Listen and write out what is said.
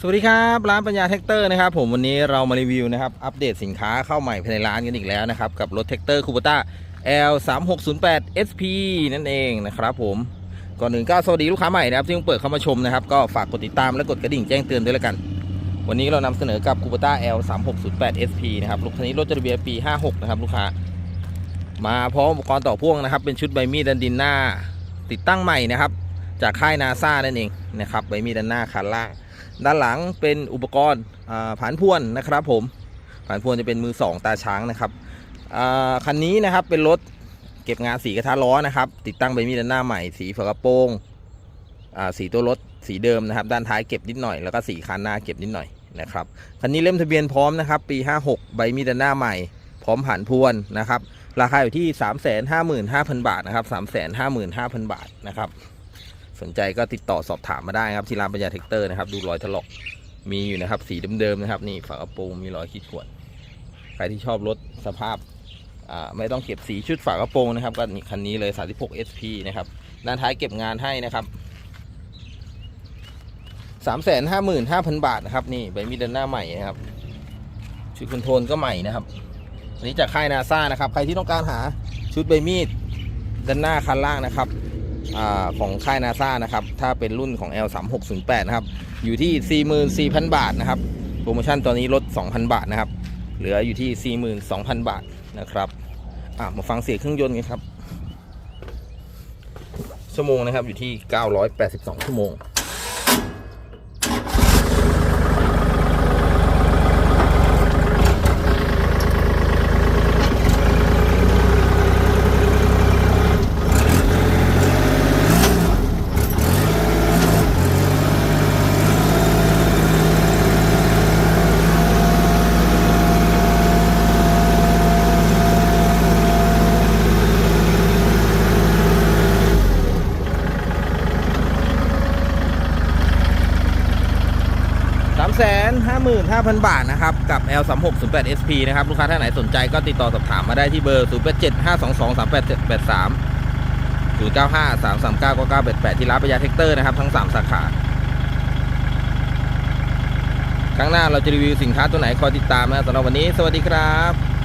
สวัสดีครับร้านปัญญาแท็กเตอร์นะครับผมวันนี้เรามารีวิวนะครับอัปเดตสินค้าเข้าใหม่ภายในร้านกันอีกแล้วนะครับกับรถแท็กเตอร์คูปต้า L 3 6 0 8 SP นั่นเองนะครับผมก่อนหนึ่งก็สวัสดีลูกค้าใหม่นะครับที่เพิ่งเปิดเข้ามาชมนะครับก็ฝากกดติดตามและกดกระดิ่งแจ้งเตือนด้วยละกัน วันนี้เรานำเสนอกับคูปต้า L 3 6 0 8 SP นะครับรถคันนี้รถจดทะเบียนปี 56 นะครับลูกค้า มาพร้อมอุปกรณ์ต่อพ่วงนะครับเป็นชุดใบมีดดันดินหน้า ติดตั้งใหม่นะครับจากค่ายนาซานั่นเองนะครับใบมีดด้านหน้าคันล่าง ด้านหลังเป็นอุปกรณ์อ่านพวนนะครับผมผ่านพวนจะเป็นมือสองตาช้างนะครับคันนี้นะครับเป็นรถเก็บงานสีกระทะล้อนะครับ ติดตั้งใบมีดด้านหน้าใหม่สีฝากระโปรงสีตัวรถสีเดิมนะครับ ด้านท้ายเก็บนิดหน่อยแล้วก็สีคันหน้าเก็บนิดหน่อยนะครับคันนี้เล่มทะเบียนพร้อมนะครับ ปี 56 ใบมีดด้านหน้าใหม่ พร้อมผ่านพวนนะครับ ราคาอยู่ที่ 355,000 บาทนะครับ355,000 บาทนะครับ สนใจก็ติดต่อสอบถามมาได้ครับที่ร้านปัญญาเทคเตอร์นะครับดูรอยถลอกมีอยู่นะครับ สีเดิมๆนะครับ นี่ฝากระโปรงมีรอยขีดข่วนใครที่ชอบรถสภาพไม่ต้องเก็บสีชุดฝากระโปรงนะครับก็คันนี้เลย 36 SP นะครับด้านท้ายเก็บงานให้นะครับ 355,000 บาทนะครับนี่ใบมีดด้านหน้าใหม่นะครับชุดคอนโทรลก็ใหม่นะครับอันนี้จากค่ายนาซานะครับ ใครที่ต้องการหาชุดใบมีดด้านหน้าคันล่างนะครับ อของค่ายนาซานะครับ ถ้าเป็นรุ่นของ L 3 6 0 8 นะครับ อยู่ที่ 44,000 บาทนะครับ โปรโมชั่นตอนนี้ลด 2,000 บาทนะครับ เหลืออยู่ที่ 42,000 บาทนะครับมาฟังเสียงเครื่องยนต์กันครับ ชั่วโมงนะครับอยู่ที่ 982 ชั่วโมง 355,000 บาทนะครับ กับ L 3 6 0 8 SP นะครับ ลูกค้าท่านไหนสนใจก็ติดต่อสอบถามมาได้ที่เบอร์ 0 8 7 5 2 2 3 8 8 3 0 9 5 3 3 9 9 9 8 8 ที่ร้านปัญญาเทคเตอร์นะครับ ทั้ง 3 สาขา ครั้งหน้าเราจะรีวิวสินค้าตัวไหนคอยติดตามนะสำหรับวันนี้ สวัสดีครับ